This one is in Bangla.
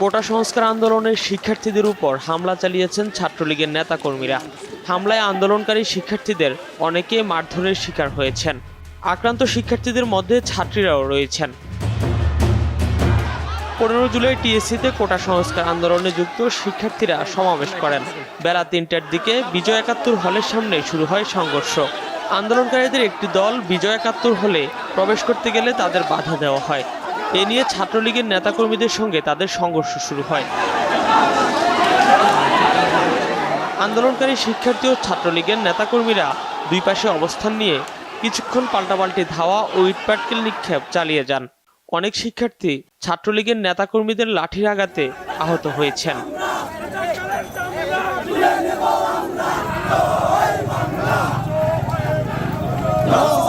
কোটা সংস্কার আন্দোলনের শিক্ষার্থীদের উপর হামলা চালিয়েছেন ছাত্রলীগের নেতাকর্মীরা। হামলায় আন্দোলনকারী শিক্ষার্থীদের অনেকে মারধরের শিকার হয়েছেন। আক্রান্ত শিক্ষার্থীদের মধ্যে ছাত্রীরাও রয়েছেন। পনেরো জুলাই টিএসসিতে কোটা সংস্কার আন্দোলনে যুক্ত শিক্ষার্থীরা সমাবেশ করেন। বেলা তিনটার দিকে বিজয় একাত্তর হলের সামনে শুরু হয় সংঘর্ষ। আন্দোলনকারীদের একটি দল বিজয় একাত্তর হলে প্রবেশ করতে গেলে তাদের বাধা দেওয়া হয়। এ নিয়ে ছাত্রলীগের নেতাকর্মীদের সঙ্গে তাদের সংঘর্ষ শুরু হয়। আন্দোলনকারী শিক্ষার্থী ও ছাত্রলীগের নেতাকর্মীরা দুই পাশে অবস্থান নিয়ে কিছুক্ষণ পাল্টাপাল্টি ধাওয়া ও ইটপাটকেল নিক্ষেপ চালিয়ে যান। অনেক শিক্ষার্থী ছাত্রলীগের নেতাকর্মীদের লাঠির আঘাতে আহত হয়েছেন। হয়